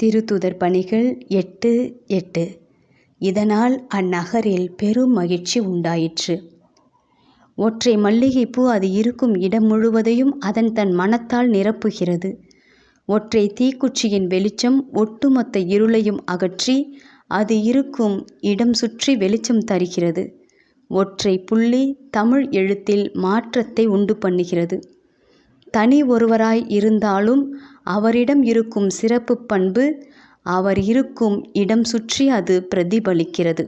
திருத்துதர் பணிகள் எட்டு எட்டு. இதனால் அந்நகரில் பெரும் மகிழ்ச்சி உண்டாயிற்று. ஒற்றை மல்லிகைப்பூ அது இருக்கும் இடம் முழுவதையும் அதன் தன் மனத்தால் நிரப்புகிறது. ஒற்றை தீக்குச்சியின் வெளிச்சம் ஒட்டுமொத்த இருளையும் அகற்றி அது இருக்கும் இடம் சுற்றி வெளிச்சம் தருகிறது. ஒற்றை புள்ளி தமிழ் எழுத்தில் மாற்றத்தை உண்டு பண்ணுகிறது. தனி ஒருவராய் இருந்தாலும் அவரிடம் இருக்கும் சிறப்பு பண்பு அவர் இருக்கும் இடம் சுற்றி அது பிரதிபலிக்கிறது.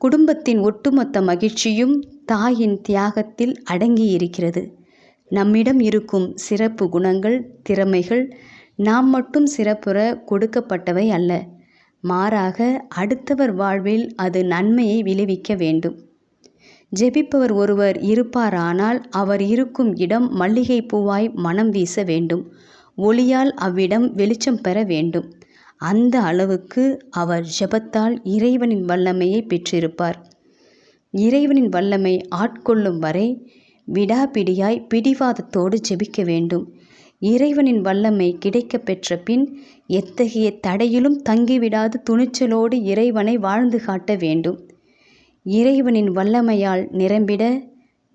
குடும்பத்தின் ஒட்டுமொத்த மகிழ்ச்சியும் தாயின் தியாகத்தில் அடங்கியிருக்கிறது. நம்மிடம் இருக்கும் சிறப்பு குணங்கள் திறமைகள் நாம் மட்டும் சிறப்புற கொடுக்கப்பட்டவை அல்ல. மாறாக அடுத்தவர் வாழ்வில் அது நன்மையை விளைவிக்க வேண்டும். ஜெபிப்பவர் ஒருவர் இருப்பாரானால் அவர் இருக்கும் இடம் மல்லிகை பூவாய் மனம் வீச வேண்டும். ஒளியால் அவ்விடம் வெளிச்சம் பெற வேண்டும். அந்த அளவுக்கு அவர் ஜெபத்தால் இறைவனின் வல்லமையை பெற்றிருப்பார். இறைவனின் வல்லமை ஆட்கொள்ளும் வரை விடாபிடியாய் பிடிவாதத்தோடு ஜெபிக்க வேண்டும். இறைவனின் வல்லமை கிடைக்கப் பெற்ற பின் எத்தகைய தடையிலும் தங்கிவிடாது துணிச்சலோடு இறைவனை வாழ்ந்து காட்ட வேண்டும். இறைவனின் வல்லமையால் நிரம்பிட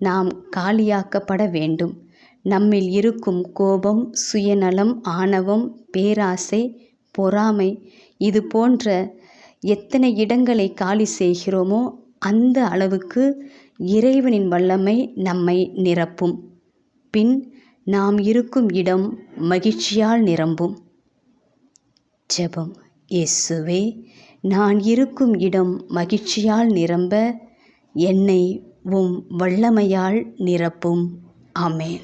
நாம் காலியாக்கப்பட வேண்டும். நம்மில் இருக்கும் கோபம் சுயநலம் ஆணவம் பேராசை பொறாமை இது போன்ற எத்தனை இடங்களை காலி செய்கிறோமோ அந்த அளவுக்கு இறைவனின் வல்லமை நம்மை நிரப்பும். பின் நாம் இருக்கும் இடம் மகிழ்ச்சியால் நிரம்பும். ஜெபம். இயேசுவே நான் இருக்கும் இடம் மகிழ்ச்சியால் நிரம்ப என்னை உம் வல்லமையால் நிரப்பும். ஆமேன்.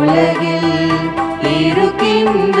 உலகில் இருக்கின்ற